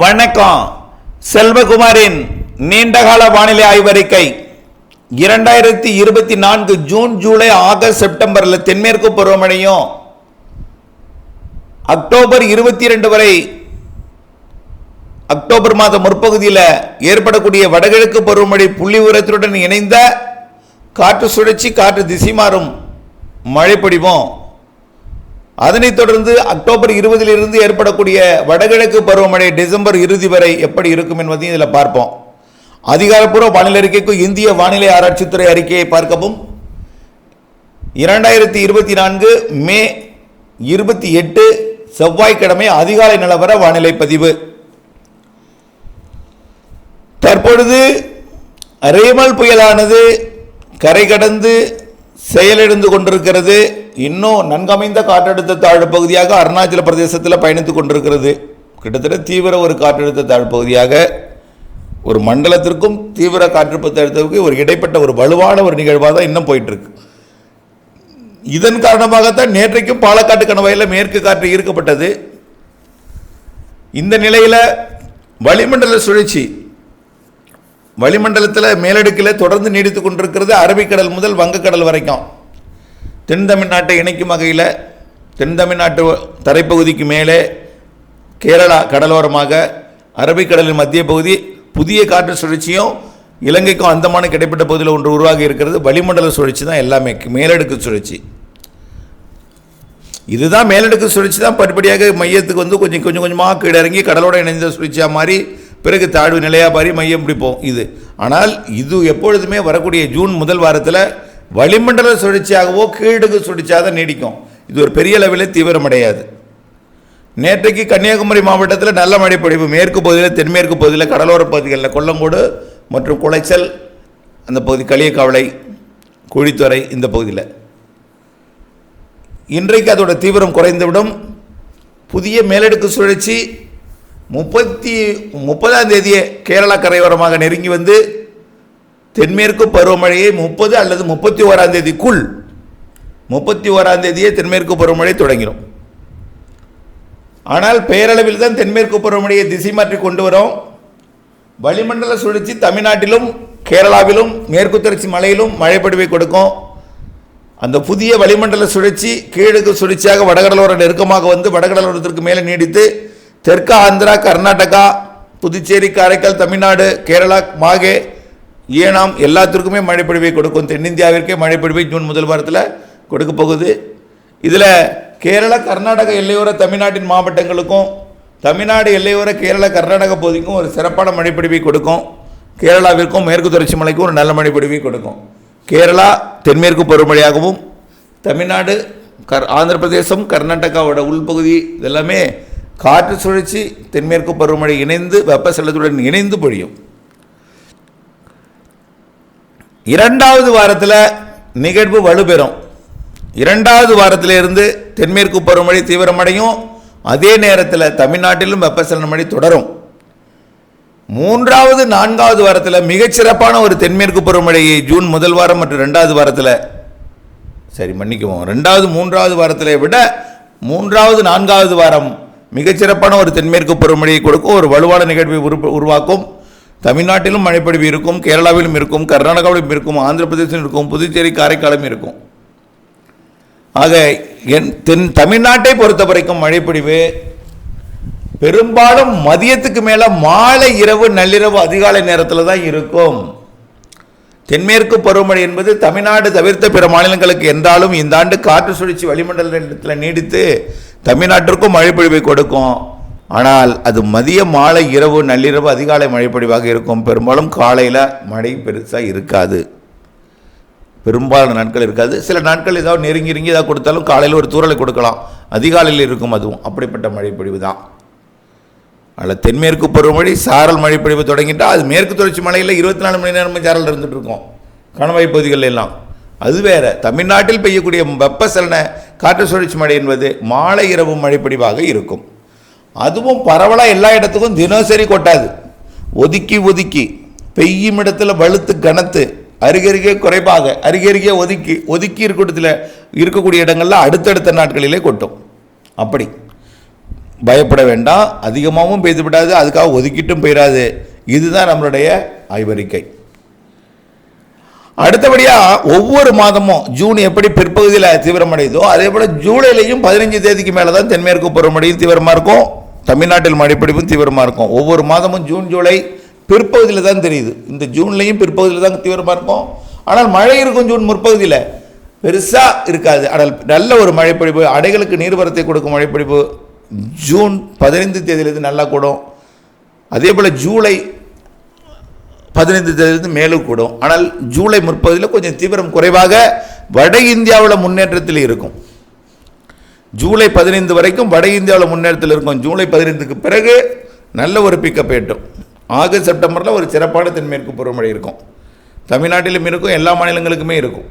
வணக்கம். செல்வகுமாரின் நீண்டகால வானிலை ஆய்வறிக்கை. இரண்டாயிரத்தி இருபத்தி நான்கு ஜூன் ஜூலை ஆகஸ்ட் செப்டம்பரில் தென்மேற்கு பருவமழையும் அக்டோபர் இருபத்தி ரெண்டு வரை அக்டோபர் மாத முற்பகுதியில் ஏற்படக்கூடிய வடகிழக்கு பருவமழை புள்ளி உரத்துடன் இணைந்த காற்று சுழற்சி காற்று திசை மாறும். மழை பொழிவும். அதனைத் தொடர்ந்து அக்டோபர் இருபதிலிருந்து ஏற்படக்கூடிய வடகிழக்கு பருவமழை டிசம்பர் இறுதி வரை எப்படி இருக்கும் என்பதையும் இதில் பார்ப்போம். அதிகாரப்பூர்வ வானிலை அறிக்கைக்கு இந்திய வானிலை ஆராய்ச்சித்துறை அறிக்கையை பார்க்கவும். இரண்டாயிரத்தி இருபத்தி நான்கு மே இருபத்தி எட்டு செவ்வாய்க்கிழமை அதிகாலை நிலவர வானிலை பதிவு. தற்பொழுது ரேமல் புயலானது கரை கடந்து செயலிழந்து கொண்டிருக்கிறது. இன்னும் நன்கமைந்த காற்றழுத்த தாழ்வு பகுதியாக அருணாச்சல பிரதேசத்தில் பயணித்துக் கொண்டிருக்கிறது. கிட்டத்தட்ட தீவிர ஒரு காற்றழுத்த தாழ்வு பகுதியாக ஒரு மண்டலத்திற்கும் தீவிர காற்றழுத்த தாழ்வுக்கு ஒரு இடைப்பட்ட ஒரு வலுவான ஒரு நிகழ்வாக தான் இன்னும் போயிட்டுருக்கு. இதன் காரணமாகத்தான் நேற்றைக்கும் பாலக்காட்டு கணவாயில் மேற்கு காற்று ஈர்க்கப்பட்டது. இந்த நிலையில் வளிமண்டல சுழற்சி வளிமண்டலத்தில் மேலடுக்கில் தொடர்ந்து நீடித்து கொண்டிருக்கிறது அரபிக்கடல் முதல் வங்கக்கடல் வரைக்கும். தென் தமிழ்நாட்டை இணைக்கும் வகையில் தென் தமிழ்நாட்டு தரைப்பகுதிக்கு மேலே கேரளா கடலோரமாக அரபிக்கடலின் மத்திய பகுதி புதிய காற்று சுழற்சியும் இலங்கைக்கும் அந்தமான கிடைப்பட்ட பகுதியில் ஒன்று உருவாகி இருக்கிறது. வளிமண்டல சுழற்சி தான் எல்லாமே மேலடுக்கு சுழற்சி. இதுதான் மேலடுக்கு சுழற்சி தான். படிப்படியாக மையத்துக்கு வந்து கொஞ்சம் கொஞ்சம் கொஞ்சமாக கீழே இறங்கி கடலோட இணைந்த சுழற்சியாக மாறி பிறகு தாழ்வு நிலையாக மாறி மையம் பிடிப்போம் இது. ஆனால் இது எப்பொழுதுமே வரக்கூடிய ஜூன் முதல் வாரத்தில் வளிமண்டல சுழற்சியாகவோ கீழடுக்கு சுழற்சியாக தான் நீடிக்கும். இது ஒரு பெரிய அளவில் தீவிரமடையாது. நேற்றைக்கு கன்னியாகுமரி மாவட்டத்தில் நல்ல மழை பொழிவு. மேற்கு பகுதியில் தென்மேற்கு பகுதியில் கடலோர பகுதிகளில் கொல்லங்கோடு மற்றும் குளைச்சல் அந்த பகுதி களியக்காவளை குழித்துறை இந்த பகுதியில். இன்றைக்கு அதோட தீவிரம் குறைந்துவிடும். புதிய மேலடுக்கு சுழற்சி முப்பத்தி முப்பதாம் தேதியே கேரளா கரையோரமாக நெருங்கி வந்து தென்மேற்கு பருவமழையை முப்பது அல்லது முப்பத்தி ஓராம் தேதிக்குள் முப்பத்தி ஓராம் தேதியே தென்மேற்கு பருவமழை தொடங்கிடும் ஆனால் பெயரளவில் தான் தென்மேற்கு பருவமழையை திசை மாற்றி கொண்டு வரும். வளிமண்டல சுழற்சி தமிழ்நாட்டிலும் கேரளாவிலும் மேற்கு தொடர்ச்சி மலையிலும் மழைப்படுவை கொடுக்கும். அந்த புதிய வளிமண்டல சுழற்சி கீழக்கு சுழற்சியாக வடகடலோர நெருக்கமாக வந்து வடகடலோரத்திற்கு மேலே நீடித்து தெற்கு ஆந்திரா கர்நாடகா புதுச்சேரி காரைக்கால் தமிழ்நாடு கேரளா மாகே ஏனாம் எல்லாத்திற்குமே மழைப்பொழிவை கொடுக்கும்? தென்னிந்தியாவிற்கே மழைப்பொழிவை ஜூன் முதல் வாரத்தில் கொடுக்க போகுது. இதில் கேரளா கர்நாடக எல்லையோர தமிழ்நாட்டின் மாவட்டங்களுக்கும் தமிழ்நாடு எல்லையோர கேரளா கர்நாடக பகுதிக்கும் ஒரு சிறப்பான மழைப்பொழிவை கொடுக்கும். கேரளாவிற்கும் மேற்கு தொடர்ச்சி மலைக்கும் ஒரு நல்ல மழைப்பொழிவை கொடுக்கும். கேரளா தென்மேற்கு பருவமழையாகவும் தமிழ்நாடு கர் ஆந்திர பிரதேசம் கர்நாடகாவோட உள்பகுதி இதெல்லாமே காற்று சுழற்சி தென்மேற்கு பருவமழை இணைந்து வெப்பசலத்துடன் இணைந்து பொழியும். இரண்டாவது வாரத்தில் நிகழ்வு வலுப்பெறும். இரண்டாவது வாரத்திலிருந்து தென்மேற்கு பருவமழை தீவிரமடையும். அதே நேரத்தில் தமிழ்நாட்டிலும் வெப்பசலன மழை தொடரும். மூன்றாவது நான்காவது வாரத்தில் மிகச்சிறப்பான ஒரு தென்மேற்கு பருவமழையை ஜூன் முதல் வாரம் மற்றும் ரெண்டாவது வாரத்தில் சரி மன்னிக்குவோம். ரெண்டாவது மூன்றாவது வாரத்தில் விட மூன்றாவது நான்காவது வாரம் மிகச்சிறப்பான ஒரு தென்மேற்கு பருவமழையை கொடுக்கும். ஒரு வலுவான நிகழ்வை உருவாக்கும். தமிழ்நாட்டிலும் மழைப்பொழிவு இருக்கும் கேரளாவிலும் இருக்கும் கர்நாடகாவிலும் இருக்கும் ஆந்திர பிரதேசம் இருக்கும் புதுச்சேரி காரைக்காலும் இருக்கும். ஆக என் தென் தமிழ்நாட்டை பொறுத்த வரைக்கும் மழைப்பொழிவு பெரும்பாலும் மதியத்துக்கு மேலே மாலை இரவு நள்ளிரவு அதிகாலை நேரத்தில் தான் இருக்கும். தென்மேற்கு பருவமழை என்பது தமிழ்நாடு தவிர்த்த பிற மாநிலங்களுக்கு என்றாலும் இந்த ஆண்டு காற்று சுழற்சி வளிமண்டலத்தில் நீடித்து தமிழ்நாட்டிற்கும் மழைப்பொழிவை கொடுக்கும். ஆனால் அது மதிய மாலை இரவு நள்ளிரவு அதிகாலை மழைப்பொழிவாக இருக்கும். பெரும்பாலும் காலையில் மழை பெருசாக இருக்காது. பெரும்பாலான நாட்கள் இருக்காது. சில நாட்கள் ஏதாவது நெருங்கி நெருங்கி ஏதாவது கொடுத்தாலும் காலையில் ஒரு தூரலை கொடுக்கலாம். அதிகாலையில் இருக்கும் அதுவும். அப்படிப்பட்ட மழைப்பொழிவு தான். அதில் தென்மேற்கு பருவமழை சாரல் மழைப்பொழிவு தொடங்கிட்டால் அது மேற்கு தொடர்ச்சி மலையில் இருபத்தி நாலு மணி நேரமும் சாரல் இருந்துட்டு இருக்கும். கணவாய் பகுதிகள் எல்லாம். அது வேற. தமிழ்நாட்டில் பெய்யக்கூடிய வெப்பசலன காற்று சுழற்சி மழை என்பது மாலை இரவு மழைப்பொழிவாக இருக்கும். அதுவும் பரவலாக எல்லா இடத்துக்கும் தினசரி கொட்டாது. ஒதுக்கி ஒதுக்கி. பெய்யும் இடத்துல வலுத்து கனத்து. அருகருகே குறைவாக அருகருகே ஒதுக்கி ஒதுக்கி இருக்கக்கூடத்தில் இருக்கக்கூடிய இடங்களில் அடுத்தடுத்த நாட்களிலே கொட்டும். அப்படி. பயப்பட வேண்டாம். அதிகமாகவும் பெய்து விடாது அதுக்காக ஒதுக்கிட்டும் போயிடாது இதுதான் நம்மளுடைய ஆய்வறிக்கை அடுத்தபடியாக ஒவ்வொரு மாதமும் ஜூன் எப்படி பிற்பகுதியில் தீவிரமடையுதோ அதே போல் ஜூலைலையும் பதினஞ்சு தேதிக்கு மேலே தான் தென்மேற்கு பருவமழையும் தீவிரமாக இருக்கும். தமிழ்நாட்டில் மழைப்பிடிப்பும் தீவிரமாக இருக்கும். ஒவ்வொரு மாதமும் ஜூன் ஜூலை பிற்பகுதியில் தான் தெரியுது. இந்த ஜூன்லேயும் பிற்பகுதியில் தான் தீவிரமாக இருக்கும். ஆனால் மழை இருக்கும் ஜூன் முற்பகுதியில் பெருசாக இருக்காது. ஆனால் நல்ல ஒரு மழைப்பொழிவு அடைகளுக்கு நீர்வரத்தை கொடுக்கும் மழைப்பொழிவு ஜூன் பதினைந்து தேதியிலேருந்து நல்லா கூடும். அதே போல் ஜூலை பதினைந்து தேதியிலிருந்து மேலும் கூடும். ஆனால் ஜூலை முற்பதில் கொஞ்சம் தீவிரம் குறைவாக வட இந்தியாவில் முன்னேற்றத்தில் இருக்கும். ஜூலை பதினைந்து வரைக்கும் வட இந்தியாவில் முன்னேற்றத்தில் இருக்கும். ஜூலை பதினைந்துக்கு பிறகு நல்ல ஒரு பிக்கப் ஏட்டும் ஆகஸ்ட் செப்டம்பரில் ஒரு சிறப்பான தென்மேற்கு பருவமழை இருக்கும். தமிழ்நாட்டிலும் இருக்கும் எல்லா மாநிலங்களுக்குமே இருக்கும்.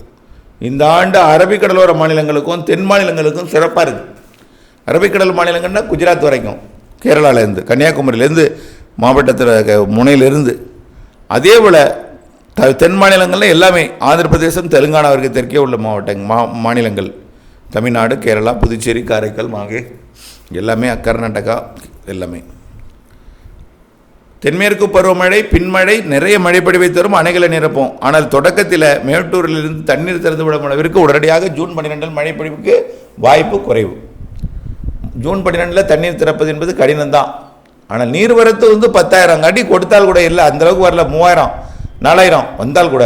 இந்த ஆண்டு அரபிக்கடலோர மாநிலங்களுக்கும் தென் மாநிலங்களுக்கும் சிறப்பாக இருக்குது அரபிக்கடல் மாநிலங்கள்னா குஜராத் வரைக்கும் கேரளாவிலேருந்து கன்னியாகுமரியிலேருந்து மாவட்டத்தில் முனையிலிருந்து. அதே போல் த தென் மாநிலங்களில் எல்லாமே ஆந்திர பிரதேசம் வரைக்கும் தெற்கே உள்ள மாவட்டங்கள் மா மாநிலங்கள். தமிழ்நாடு கேரளா புதுச்சேரி காரைக்கால் மாகே எல்லாமே கர்நாடகா எல்லாமே. தென்மேற்கு பருவமழை பின்மழை நிறைய மழைப்படிவை தரும் அணைகளை நிரப்பும். ஆனால் தொடக்கத்தில் மேட்டூரிலிருந்து தண்ணீர் திறந்துவிடும் அளவிற்கு உடனடியாக ஜூன் பன்னிரெண்டில் மழைப்படிவுக்கு வாய்ப்பு குறைவு. ஜூன் பன்னிரெண்டில் தண்ணீர் திறப்பது என்பது கடினம்தான். ஆனால் நீர்வரத்து வந்து பத்தாயிரம் அடி கொடுத்தால் கூட இல்லை அந்த அளவுக்கு வரல மூவாயிரம் நாலாயிரம் வந்தால் கூட.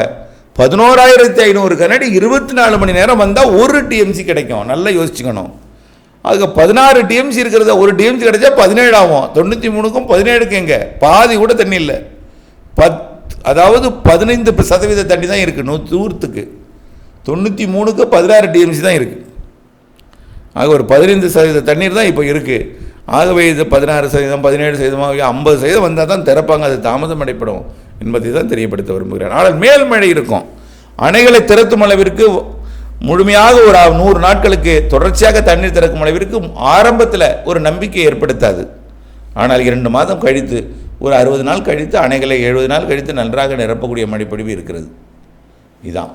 பதினோராயிரத்தி ஐநூறு கனடி இருபத்தி நாலு மணி நேரம் வந்தால் ஒரு டிஎம்சி கிடைக்கும். நல்லா யோசிச்சுக்கணும். அதுக்கு பதினாறு டிஎம்சி இருக்கிறத ஒரு டிஎம்சி கிடைச்சா பதினேழு ஆகும். தொண்ணூற்றி மூணுக்கும் பதினேழுக்கும் எங்கே? பாதி கூட தண்ணி இல்லை. பத் அதாவது பதினைந்து சதவீத தண்ணி தான் இருக்குது நூ தூரத்துக்கு தொண்ணூற்றி மூணுக்கு பதினாறு டிஎம்சி தான் இருக்குது ஆக ஒரு பதினைந்து சதவீத தண்ணீர் தான் இப்போ இருக்குது ஆகவே இது பதினாறு சதவீதம் பதினேழு சதவீதமாக ஐம்பது சதவீதம் வந்தால் தான் திறப்பாங்க. அது தாமதம் அடைப்படும். என்பதை தான் தெரியப்படுத்த விரும்புகிறேன். ஆனால் மேல் மழை இருக்கும். அணைகளை திறத்தும் அளவிற்கு முழுமையாக ஒரு நூறு நாட்களுக்கு தொடர்ச்சியாக தண்ணீர் திறக்கும் அளவிற்கு ஆரம்பத்தில் ஒரு நம்பிக்கை ஏற்படுத்தாது. ஆனால் இரண்டு மாதம் கழித்து ஒரு அறுபது நாள் கழித்து அணைகளை எழுபது நாள் கழித்து நன்றாக நிரப்பக்கூடிய மழைப்பொழிவு இருக்கிறது. இதான்.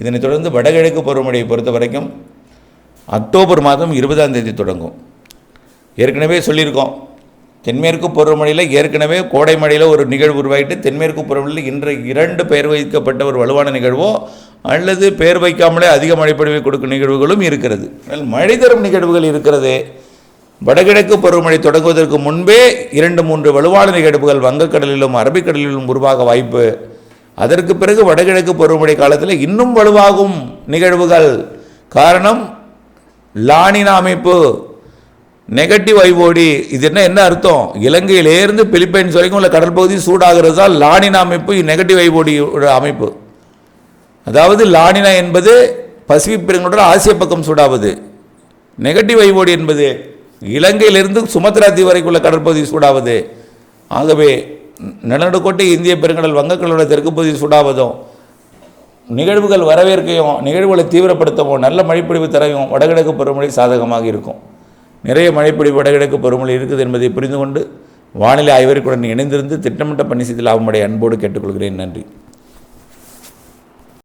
இதனைத் தொடர்ந்து வடகிழக்கு பருவமழையை பொறுத்த வரைக்கும் அக்டோபர் மாதம் இருபதாம் தேதி தொடங்கும். ஏற்கனவே சொல்லியிருக்கோம். தென்மேற்கு பருவமழையில் ஏற்கனவே கோடை மழையில் ஒரு நிகழ்வு உருவாகிட்டு தென்மேற்கு பருவமழையில் இன்று இரண்டு பெயர் வைக்கப்பட்ட ஒரு வலுவான நிகழ்வோ அல்லது பெயர் வைக்காமலே அதிக மழைப்பொழிவை கொடுக்கும் நிகழ்வுகளும் இருக்கிறது. மழை தரும் நிகழ்வுகள் இருக்கிறது. வடகிழக்கு பருவமழை தொடங்குவதற்கு முன்பே இரண்டு மூன்று வலுவான நிகழ்வுகள் வங்கக்கடலிலும் அரபிக்கடலிலும் உருவாக வாய்ப்பு. அதற்கு பிறகு வடகிழக்கு பருவமழை காலத்தில் இன்னும் வலுவாகும் நிகழ்வுகள். காரணம் லானினா அமைப்பு. நெகட்டிவ் ஐஓடி இது என்ன என்ன அர்த்தம்? இலங்கையிலேருந்து பிலிப்பைன்ஸ் வரைக்கும் உள்ள கடல் பகுதி சூடாகிறது தான் லானினா அமைப்பு நெகட்டிவ் ஐஓடி அமைப்பு. அதாவது லானினா என்பது பசிபிக் பெருங்கடல் ஆசிய பக்கம் சூடாவது. நெகட்டிவ் ஐஓடி என்பது இலங்கையிலிருந்து சுமத்ரா தீவு வரைக்குள்ள கடற்பகுதி சூடாவது. ஆகவே நிலநடுக்கோட்டை இந்திய பெருங்கடல் வங்கக்கடலோட தெற்கு பகுதி சூடாவதும் நிகழ்வுகள் வரவேற்கையும் நிகழ்வுகளை தீவிரப்படுத்தவும் நல்ல மழைப்பொழிவு தரையும் வடகிழக்கு பருவமழை சாதகமாக இருக்கும். நிறைய மழைப்பொழிவு வடகிழக்கு பருவமழை இருக்குது என்பதை புரிந்து கொண்டு வானிலை ஆய்வறிக்குடன் இணைந்திருந்து திட்டமிட்ட பணி செய்து லாபமடைய அன்போடு கேட்டுக்கொள்கிறேன். நன்றி.